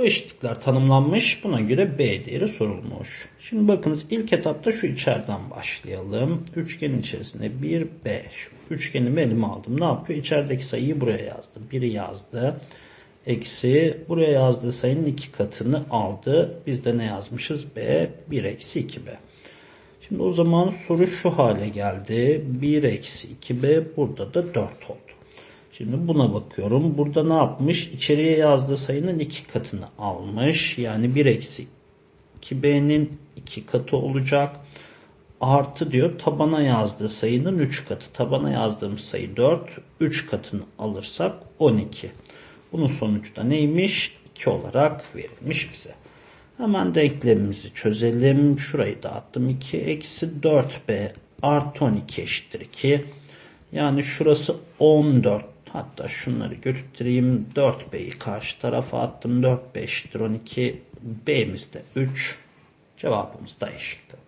Bu eşitlikler tanımlanmış. Buna göre B değeri sorulmuş. Şimdi bakınız ilk etapta şu içeriden başlayalım. Üçgenin içerisinde 1, 5. Üçgenimi aldım. Ne yapıyor? İçerideki sayıyı buraya yazdım. 1'i yazdı. Eksi buraya yazdığı sayının iki katını aldı. Biz de ne yazmışız? B 1 eksi 2B. Şimdi o zaman soru şu hale geldi. 1 eksi 2B burada da 4 oldu. Şimdi buna bakıyorum. Burada ne yapmış? İçeriye yazdığı sayının iki katını almış. Yani 1 eksi 2B'nin iki katı olacak. Artı diyor tabana yazdığı sayının 3 katı. Tabana yazdığım sayı 4. 3 katını alırsak 12. Bunun sonucu da neymiş? 2 olarak verilmiş bize. Hemen denklemimizi çözelim. Şurayı dağıttım. 2 eksi 4b artı 12 eşittir 2. Yani şurası 14. Hatta şunları götüreyim. 4b'yi karşı tarafa attım. 4b eşittir 12. b'miz de 3. Cevabımız da eşittir.